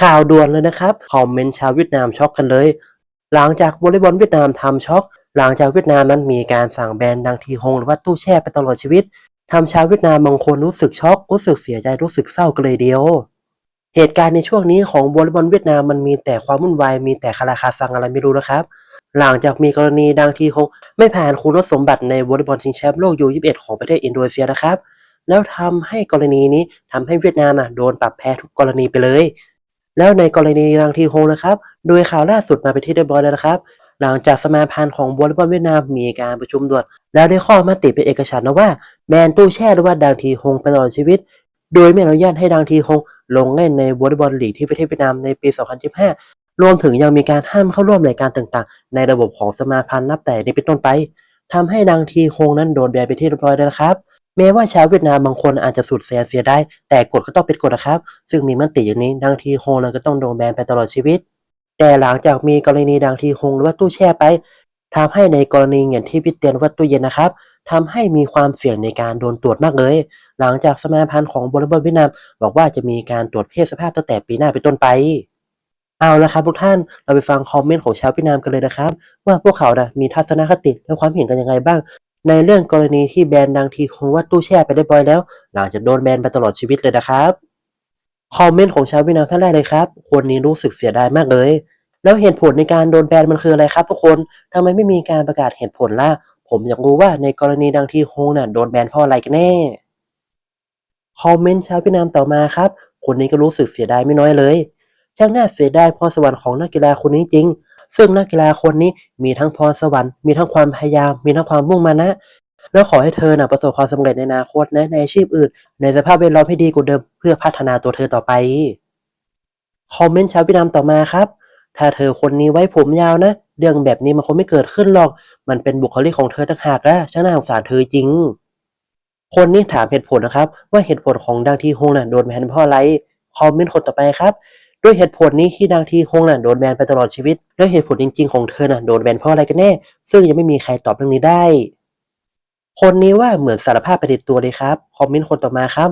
ข่าวด่วนเลยนะครับ คอมเมนต์ชาวเวียดนามช็อกกันเลย หลังจากวอลเลย์บอลเวียดนามทำช็อก หลังจากเวียดนามนั้นมีการสั่งแบนดังทีฮงหรือว่าตู้แช่ไปตลอดชีวิตทำชาวเวียดนามบางคนรู้สึกช็อกรู้สึกเสียใจรู้สึกเศร้ากันเลยเดียว เหตุการณ์ในช่วงนี้ของวอลเลย์บอลเวียดนามมันมีแต่ความวุ่นวายมีแต่คาราคาซังอะไรไม่รู้นะครับ หลังจากมีกรณีดังทีฮงไม่ผ่านคุณสมบัติในวอลเลย์บอลชิงแชมป์โลกยู21ของประเทศอินโดนีเซียนะครับ แล้วทำให้กรณีนี้ทำให้เวียดนามน่ะโดนปรับแพ้ทุกกรณีไปเลย แล้วในกรณีดังทีฮงนะครับ โดยข่าวล่าสุดมาเป็นที่เรียบร้อยแล้วนะครับ หลังจากสมาพันธ์ของวอลเลย์บอลเวียดนามมีการประชุมด่วนแล้วได้ข้อมติเป็นเอกฉันท์นะว่าแบนตู้แช่หรือว่าดังทีฮงไปตลอดชีวิต โดยไม่อนุญาตให้ดังทีฮงลงเล่นในวอลเลย์บอลลีกที่ประเทศเวียดนามในปี 2015 รวมถึงยังมีการห้ามเข้าร่วมรายการต่างๆ ในระบบของสมาพันธ์นับแต่นี้เป็นต้นไปทำให้ดังทีฮงนั้นโดนแบนไปที่เรียบร้อยแล้วครับ แม้ว่าชาวเวียดนามบางคนอาจจะสุดแสนเสียได้ แต่กฎก็ต้องเป็นกฎนะครับ ซึ่งมีมติอย่างนี้ดังทีโฮงนั้นก็ต้องโดนแบนไปตลอดชีวิต แต่หลังจากมีกรณีดังทีโฮงหรือว่าตู้แช่ไปทำให้ในกรณีอย่างที่พี่เตียนว่าตู้เย็นนะครับทำให้มีความเสี่ยงในการโดนตรวจมากเลย หลังจากสมาพันธ์ของวอลลย์บอลเวียดนามบอกว่าจะมีการตรวจเพศสภาพตั้งแต่ปีหน้าเป็นต้นไป เอาละครับทุกท่านเราไปฟังคอมเมนต์ของชาวเวียดนามกันเลยนะครับ ว่าพวกเขานะมีทัศนคติและความเห็นกันยังไงบ้าง ในเรื่องกรณีที่แบนดังทีคงว่าตู้แช่ไปได้บ่อยแล้ว หลังจากโดนแบนไปตลอดชีวิตเลยนะครับคอมเมนต์ของชาวเวียดนามท่านแรกเลยครับ คนนี้รู้สึกเสียดายมากเลย แล้วเหตุผลในการโดนแบนมันคืออะไรครับทุกคนทำไมไม่มีการประกาศเหตุผลล่ะ ผมอยากรู้ว่าในกรณีดังที่ฮงน่ะโดนแบนเพราะอะไรกันแน่คอมเมนต์ชาวเวียดนามต่อมาครับ คนนี้ก็รู้สึกเสียดายไม่น้อยเลยช่างน่าเสียดายพรสวรรค์ของนักกีฬาคนนี้จริง ซึ่งนักกีฬาคนนี้มีทั้งพรสวรรค์ มีทั้งความพยายาม มีทั้งความมุ่งมั่นนะแล้วขอให้เธอนะประสบความสำเร็จในอนาคตนะในอาชีพอื่น ในสภาพแวดล้อมที่ดีกว่าเดิม เพื่อพัฒนาตัวเธอต่อไป คอมเมนต์ชาวเวียดนามต่อมาครับ ถ้าเธอคนนี้ไว้ผมยาวนะ เรื่องแบบนี้มันคงไม่เกิดขึ้นหรอก มันเป็นบุคลิกของเธอต่างหากอะช่างน่าสงสารเธอจริง คนนี้ถามเหตุผลนะครับ ว่าเหตุผลของดังทีฮงน่ะโดนแบนเพราะอะไรคอมเมนต์คนต่อไปครับ ด้วยเหตุผลนี้ที่ดังทีฮงน่ะโดนแบนไปตลอดชีวิต ด้วยเหตุผลจริง ๆ ของเธอน่ะโดนแบนเพราะอะไรกันแน่ ซึ่งยังไม่มีใครตอบเรื่องนี้ได้ คนนี้ว่าเหมือนสารภาพไปในตัวเลยครับ คอมเมนต์คนต่อมาครับ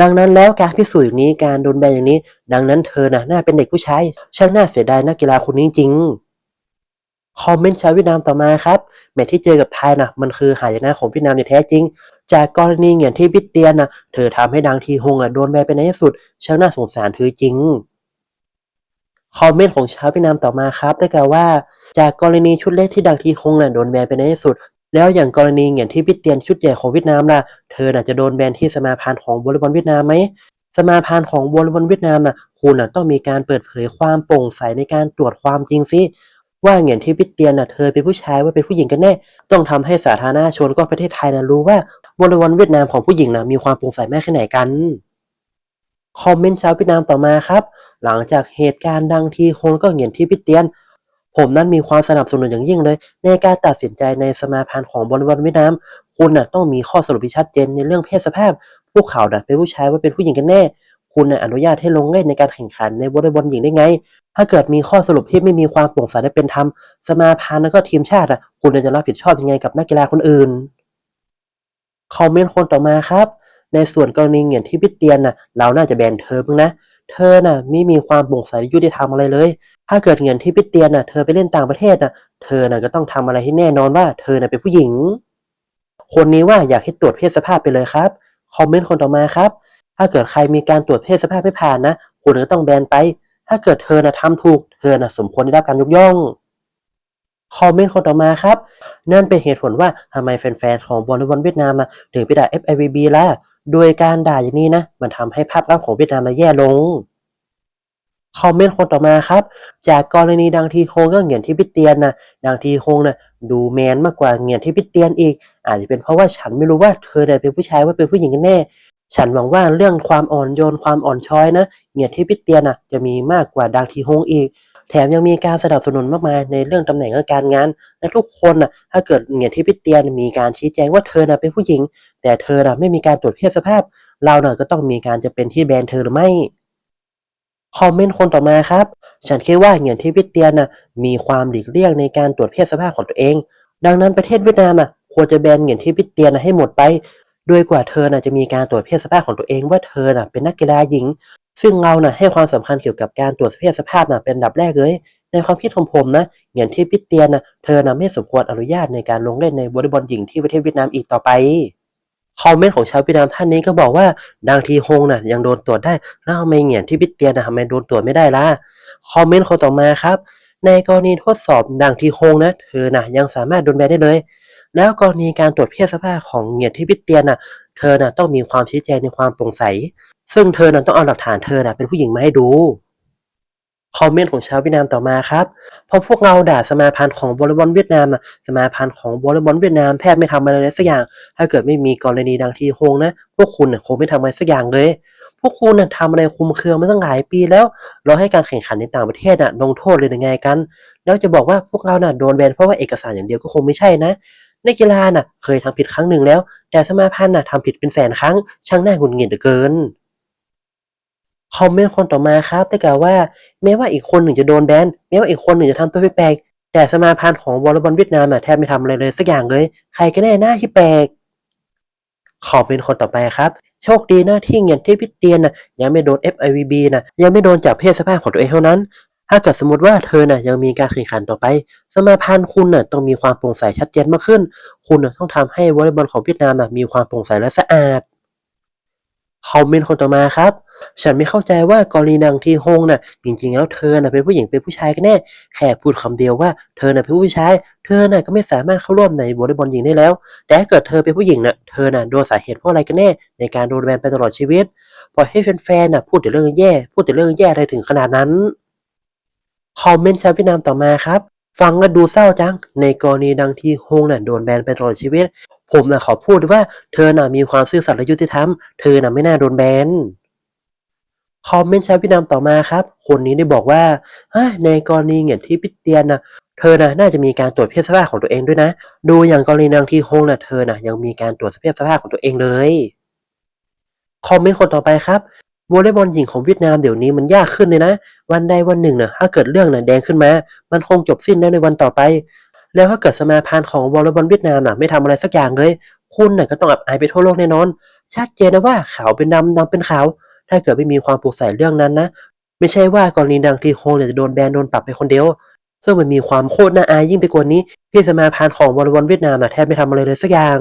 ดังนั้นแล้วการพิสูจน์อย่างนี้การโดนแบนอย่างนี้ ดังนั้นเธอน่ะน่าเป็นเด็กผู้ชายช่างน่าเสียดายนักกีฬาคนนี้จริงคอมเมนต์ชาวเวียดนามต่อมาครับแมตช์ที่เจอกับไทยนะมันคือหายนะของเวียดนามอย่างแท้จริง จากกรณีอย่างที่บิดเตียนนะเธอทำให้ดังทีฮงอะโดนแบนไปในที่สุดช่างน่าสงสารเธอจริง คอมเมนต์ของชาวเวียดนามต่อมาครับได้กล่าวว่า จากกรณีชุดเล็กที่ดังทีฮงน่ะโดนแบนไปในที่สุด แล้วอย่างกรณีอย่างที่บิเตียนชุดใหญ่ของเวียดนามล่ะเธอน่ะจะโดนแบนที่สมาพันธ์ของวอลเลย์บอลเวียดนามไหมสมาพันธ์ของวอลเลย์บอลเวียดนามน่ะคุณน่ะต้องมีการเปิดเผยความโปร่งใสในการตรวจความจริงสิว่าเหงียนที่พิเตียนน่ะเธอเป็นผู้ชายว่าเป็นผู้หญิงกันแน่ ต้องทำให้สาธารณชนก็ประเทศไทยน่ะรู้ว่าวอลเลย์บอลเวียดนามของผู้หญิงน่ะมีความโปร่งใสแมากแค่ไหนกันคอมเมนต์ชาวเวียดนามต่อมาครับ หลังจากเหตุการณ์ดังทีโคนก็เหงียนที่พิเตียน ผมนั้นมีความสนับสนุนอย่างยิ่งเลย ในการตัดสินใจในสมาพันธ์ของวอลเลย์บอลเวียดนามคุณน่ะต้องมีข้อสรุปที่ชัดเจนในเรื่องเพศสภาพ พวกเขาน่ะเป็นผู้ชายว่าเป็นผู้หญิงกันแน่ คุณน่ะอนุญาตให้ลงเล่นในการแข่งขันในวอลเลย์บอลหญิงได้ไง ถ้าเกิดมีข้อสรุปที่ไม่มีความโปร่งใสและเป็นธรรมสมาพันธ์แล้วก็ทีมชาติอะคุณจะรับผิดชอบยังไงกับนักกีฬาคนอื่นคอมเมนต์คนต่อมาครับ ในส่วนกรณีเหงียนที่พิเตียนน่ะเราน่าจะแบนเธอบ้างนะ เธอน่ะไม่มีความโปร่งใสยุติธรรมอะไรเลย ถ้าเกิดเงียนที่พิเตียนน่ะเธอไปเล่นต่างประเทศน่ะ เธอน่ะก็ต้องทำอะไรให้แน่นอนว่าเธอน่ะเป็นผู้หญิง คนนี้ว่าอยากให้ตรวจเพศสภาพไปเลยครับ คอมเมนต์คนต่อมาครับ ถ้าเกิดใครมีการตรวจเพศสภาพไม่ผ่านนะคุณก็ต้องแบนไป ถ้าเกิดเธอน่ะทำถูก เธอน่ะสมควรได้รับการยกย่อง คอมเมนต์คนต่อมาครับ นั่นเป็นเหตุผลว่าทำไมแฟนๆของบอลลย์บอลเวียดนามถึงไปด่า FIVB ล่ะ โดยการด่าอย่างนี้นะ มันทำให้ภาพลักษณ์ของเวียดนามน่ะแย่ลง คอมเมนต์คนต่อมาครับ จากกรณีดังทีโฮงก็เหงียนที่พิเตียนนะดังทีโฮงนะดูแมนมากกว่าเหงียนที่พิเตียนอีก อาจจะเป็นเพราะว่าฉันไม่รู้ว่าเธอเนี่ยเป็นผู้ชายว่าเป็นผู้หญิงกันแน่ ฉันหวังว่าเรื่องความอ่อนโยนความอ่อนช้อยนะเหงียนที่พิเตียนนะจะมีมากกว่าดังทีโฮงอีก แถมยังมีการสนับสนุนมากมายในเรื่องตำแหน่งและการงาน และทุกคนน่ะถ้าเกิดเหงียนที่พิเตียนมีการชี้แจงว่าเธอน่ะเป็นผู้หญิง แต่เธอน่ะไม่มีการตรวจเพศสภาพ เราน่ะก็ต้องมีการจะเป็นที่แบนเธอหรือไม่คอมเมนต์คนต่อมาครับ ฉันคิดว่าเหงียนที่พิเตียนน่ะมีความหลีกเลี่ยงในการตรวจเพศสภาพของตัวเอง ดังนั้นประเทศเวียดนามน่ะควรจะแบนเหงียนที่พิเตียนน่ะให้หมดไปโดยกว่าเธอน่ะจะมีการตรวจเพศสภาพของตัวเองว่าเธอน่ะเป็นนักกีฬาหญิง ซึ่งเราน่ะให้ความสำคัญเกี่ยวกับการตรวจเพศสภาพน่ะเป็นดับแรกเลย ในความคิดของผมนะเหงียนที่พิเตียนนะเธอนะไม่สมควรอนุญาตในการลงเล่นในวอลเลย์บอลหญิงที่ประเทศเวียดนามอีกต่อไปคอมเมนต์ของชาวเวียดนามท่านนี้ก็บอกว่าดังทีฮงน่ะยังโดนตรวจได้แล้วทำไมเหงียนที่พิเตียนนะทำไมโดนตรวจไม่ได้ล่ะคอมเมนต์คนต่อมาครับ ในกรณีทดสอบดังทีฮงนะเธอน่ะยังสามารถโดนแบนได้เลย แล้วกรณีการตรวจเพศสภาพของเหงียนที่พิเตียนน่ะเธอน่ะต้องมีความชี้แจงในความโปร่งใส ซึ่งเธอน่ะต้องเอาหลักฐานเธอนะเป็นผู้หญิงมาให้ดู คอมเมนต์ของชาวเวียดนามต่อมาครับ เพราะพวกเราด่าสมาพันธ์ของวอลเลย์บอลเวียดนามนะสมาพันธ์ของวอลเลย์บอลเวียดนามแทบไม่ทำอะไรเลยสักอย่าง ถ้าเกิดไม่มีกรณีดังทีฮงนะ พวกคุณนะคงไม่ทำอะไรสักอย่างเลย พวกคุณนะทำอะไรคุมเครือมาตั้งหลายปีแล้ว เรอให้การแข่งขันในต่างประเทศนะลงโทษเลยยังไงกัน แล้วจะบอกว่าพวกเราน่ะโดนแบนเพราะว่าเอกสารอย่างเดียวก็คงไม่ใช่นะนักกีฬาน่ะเคยทำผิดครั้งหนึ่งแล้ว แต่สมาพันธ์น่ะทำผิดเป็นแสนครั้ง ช่างน่าหงุดหงิดเหลือเกิน คอมเมนต์คนต่อมาครับได้กล่าวว่า แม้ว่าอีกคนหนึ่งจะโดนแบนแม้ว่าอีกคนหนึ่งจะทำตัวแปลกๆแต่สมาพันธ์ของวอลเลย์บอลเวียดนามแทบไม่ทำอะไรเลยสักอย่างเลย ใครก็แน่หน้าที่แปลกขอเป็นคนต่อไปครับ โชคดีนะที่เงียนที่พิเตียนนะยังไม่โดน FIVB นะยังไม่โดนจับเพศสภาพของตัวเองเท่านั้น ถ้าเกิดสมมติว่าเธอน่ะยังมีการแข่งขันต่อไป สมาพันธ์คุณน่ะต้องมีความโปร่งใสชัดเจนมากขึ้น คุณน่ะต้องทำให้วอลเลย์บอลของเวียดนามน่ะมีความโปร่งใสและสะอาดคอมเมนต์คนต่อมาครับ ฉันไม่เข้าใจว่ากรณีนางทีฮงน่ะ จริงๆ แล้วเธอน่ะเป็นผู้หญิงเป็นผู้ชายกันแน่ แค่พูดคำเดียวว่าเธอน่ะเป็นผู้ชาย เธอน่ะก็ไม่สามารถเข้าร่วมในวอลเลย์บอลหญิงได้แล้ว แต่ถ้าเกิดเธอเป็นผู้หญิงน่ะ เธอน่ะโดนสาเหตุเพราะอะไรกันแน่ ในการโดนแบนไปตลอดชีวิต ปล่อยให้แฟนๆน่ะพูดแต่เรื่องแย่ พูดแต่เรื่องแย่อะไรถึงขนาดนั้น คอมเมนต์ชาวเวียดนามต่อมาครับ ฟังแล้วดูเศร้าจัง ในกรณีดังที่ฮงน่ะโดนแบนไปตลอดชีวิต ผมน่ะขอพูดว่าเธอน่ะมีความซื่อสัตย์และยุติธรรม เธอน่ะไม่น่าโดนแบน คอมเมนต์ชาวเวียดนามต่อมาครับ คนนี้ได้บอกว่าในกรณีเหงียที่พิเตียนนะเธอน่ะน่าจะมีการตรวจเพศสภาพของตัวเองด้วยนะ ดูอย่างกรณีนางทีโฮงนะเธอน่ะยังมีการตรวจเพศสภาพของตัวเองเลยคอมเมนต์คนต่อไปครับวอลเลย์บอลหญิงของเวียดนามเดี๋ยวนี้มันยากขึ้นเลยนะ วันใดวันหนึ่งน่ะถ้าเกิดเรื่องน่ะแดงขึ้นมา มันคงจบสิ้นแล้วในวันต่อไป แล้วถ้าเกิดสมาพันธ์ของวอลเลย์บอลเวียดนามน่ะไม่ทำอะไรสักอย่างเลย คุณน่ะก็ต้องอับอายไปทั่วโลกแน่นอน ชัดเจนนะว่าขาวเป็นดำดำเป็นขาว ถ้าเกิดไม่มีความโปร่งใสเรื่องนั้นนะ ไม่ใช่ว่ากรณีดังที่โฮเนี่ยจะโดนแบนโดนปรับไปคนเดียวซึ่งมันมีความโคตรน่าอายยิ่งไปกว่านี้ที่สมาพันธ์ของวอลเลย์บอลเวียดนามน่ะแทบไม่ทำอะไรเลยสักอย่าง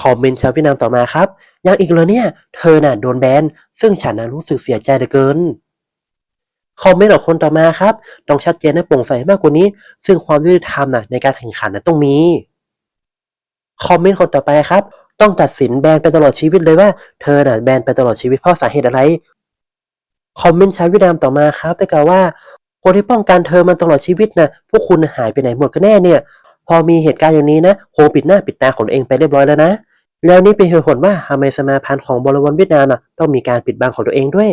คอมเมนต์ชาวเวียดนามต่อมาครับ ยังอีกเลยเนี่ย เธอน่ะโดนแบน ซึ่งฉันน่ะรู้สึกเสียใจเหลือเกิน คอมเมนต์ของคนต่อมาครับ ต้องชัดเจนและโปร่งใสมากกว่านี้ ซึ่งความยุติธรรมน่ะในการแข่งขันน่ะต้องมี คอมเมนต์คนต่อไปครับ ต้องตัดสินแบนไปตลอดชีวิตเลยว่าเธอน่ะแบนไปตลอดชีวิตเพราะสาเหตุอะไร คอมเมนต์ชาวเวียดนามต่อมาครับได้กล่าวว่าคนที่ป้องกันเธอมาตลอดชีวิตนะพวกคุณหายไปไหนหมดกันแน่เนี่ย พอมีเหตุการณ์อย่างนี้นะคงปิดหน้าปิดตาของตัวเองไปเรียบร้อยแล้วนะ แล้วนี่เป็นเหตุผลว่าทำไมสมาพันธ์ของบอลบอลเวียดนามนะต้องมีการปิดบังของตัวเองด้วย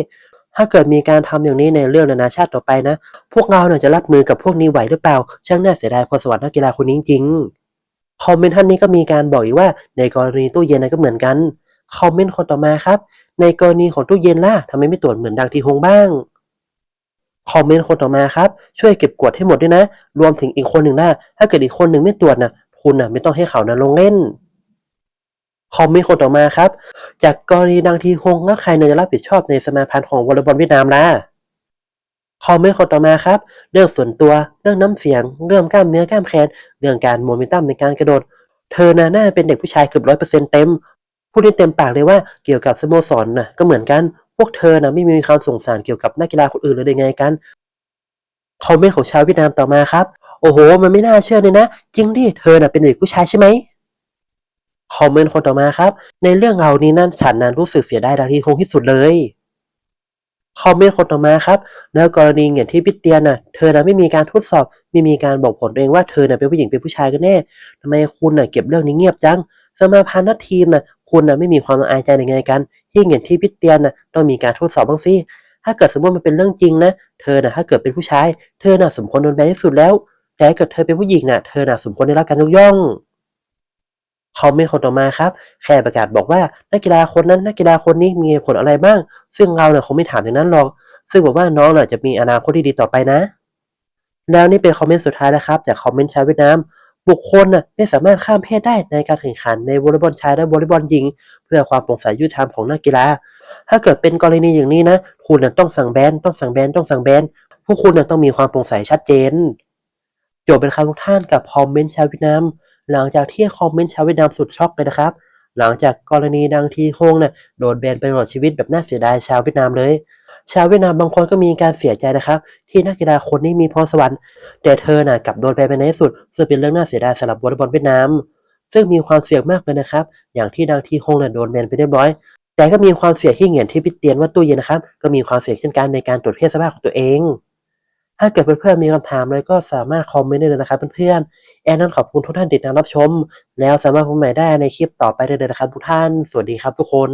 ถ้าเกิดมีการทำอย่างนี้ในเรื่องนานาชาติต่อไปนะ พวกเราเนี่ยจะรับมือกับพวกนี้ไหวหรือเปล่า ช่างน่าเสียดายพรสวรรค์นักกีฬาคนนี้จริง คอมเมนต์ท่านนี้ก็มีการบอกอีกว่า ในกรณีตู้เย็นนะก็เหมือนกันคอมเมนต์คนต่อมาครับ ในกรณีของตู้เย็นล่ะทำไมไม่ตรวจเหมือนดังทีฮงบ้างคอมเมนต์คนต่อมาครับ ช่วยเก็บกวดให้หมดด้วยนะ รวมถึงอีกคนหนึ่งนะถ้าเกิดอีกคนหนึ่งไม่ตรวจนะคุณนะไม่ต้องให้เขานะลงเล่นคอมเมนต์คนต่อมาครับ จากกรณีดังทีฮงแล้วใครเนี่ยจะรับผิดชอบในสมาพันธ์ของวอลเลย์บอลเวียดนามล่ะ คอมเมนต์คนต่อมาครับ เรื่องส่วนตัว เรื่องน้ำเสียง เรื่องกล้ามเนื้อกล้ามแขน เรื่องการโมเมนตัมในการกระโดด เธอน่ะน่าเป็นเด็กผู้ชายเกือบร้อยเปอร์เซ็นต์เต็ม พูดได้เต็มปากเลยว่าเกี่ยวกับสโมสรน่ะก็เหมือนกัน พวกเธอน่ะไม่มีความสงสารเกี่ยวกับนักกีฬาคนอื่นเลยได้ไงกัน คอมเมนต์ของชาวเวียดนามต่อมาครับ โอ้โห มันไม่น่าเชื่อเลยนะ จริงดิเธอน่ะเป็นเด็กผู้ชายใช่ไหมคอมเมนต์คนต่อมาครับ ในเรื่องเรานี้นั่นฉันนั้นรู้สึกเสียดายดังที่คงที่สุดเลย คอมเมนต์คนต่อมาครับแล้วกรณีเหงียนที่พิเตียนน่ะเธอน่ะไม่มีการทดสอบไม่มีการบอกผลตัวเองว่าเธอน่ะเป็นผู้หญิงเป็นผู้ชายกันแน่ทำไมคุณน่ะเก็บเรื่องนี้เงียบจังสมาพันธ์นักทีมน่ะคุณน่ะไม่มีความละอายใจในไงกันที่เหงียนที่พิเตียนน่ะต้องมีการทดสอบบ้างสิถ้าเกิดสมมติมันเป็นเรื่องจริงนะเธอน่ะถ้าเกิดเป็นผู้ชาย เธอน่ะสมควรโดนแบนที่สุดแล้ว แต่เกิดเธอเป็นผู้หญิงน่ะเธอน่ะสมควรได้รับการยกย่อง คอมเมนต์คนต่อมาครับ แค่ประกาศบอกว่านักกีฬาคนนั้นนักกีฬาคนนี้มีผลอะไรบ้าง ซึ่งเราเนี่ยคงไม่ถามอย่างนั้นหรอก ซึ่งบอกว่าน้องน่ะจะมีอนาคตที่ดีต่อไปนะ แล้วนี่เป็นคอมเมนต์สุดท้ายนะครับ จากคอมเมนต์ชาวเวียดนาม บุคคลน่ะไม่สามารถข้ามเพศได้ในการแข่งขันในวอลเลย์บอลชายและวอลเลย์บอลหญิง เพื่อความโปร่งใสยุติธรรมของนักกีฬา ถ้าเกิดเป็นกรณีอย่างนี้นะ คุณน่ะต้องสั่งแบนต้องสั่งแบนต้องสั่งแบนพวกคุณน่ะต้องมีความโปร่งใสชัดเจนจบเป็นครับทุกท่านกับคอมเมนต์ชาวเวียดนาม หลังจากที่คอมเมนต์ชาวเวียดนามสุดช็อกเลยนะครับ หลังจากกรณีดังทีฮงน่ะโดนแบนไปตลอดชีวิตแบบน่าเสียดายชาวเวียดนามเลย ชาวเวียดนามบางคนก็มีการเสียใจนะครับ ที่นักกีฬาคนนี้มีพรสวรรค์ แต่เธอน่ะกลับโดนแบนไปในที่สุด ซึ่งเป็นเรื่องน่าเสียดายสำหรับวอลเลย์บอลเวียดนามซึ่งมีความเสี่ยงมากเลยนะครับ อย่างที่ดังทีฮงน่ะโดนแบนไปเรียบร้อย แต่ก็มีความเสี่ยงที่เหงียนที่พิเตียนว่าตู้เย็นนะครับ ก็มีความเสี่ยงเช่นกันในการตรวจเพศสภาพของตัวเอง ถ้าเกิดเพื่อนๆมีคำถามอะไรก็สามารถคอมเมนต์ได้เลยนะครับเพื่อนๆแอนนั้นขอบคุณทุกท่านที่ติดตามรับชม แล้วสามารถพบใหม่ได้ในคลิปต่อไปได้เลยนะครับทุกท่าน สวัสดีครับทุกคน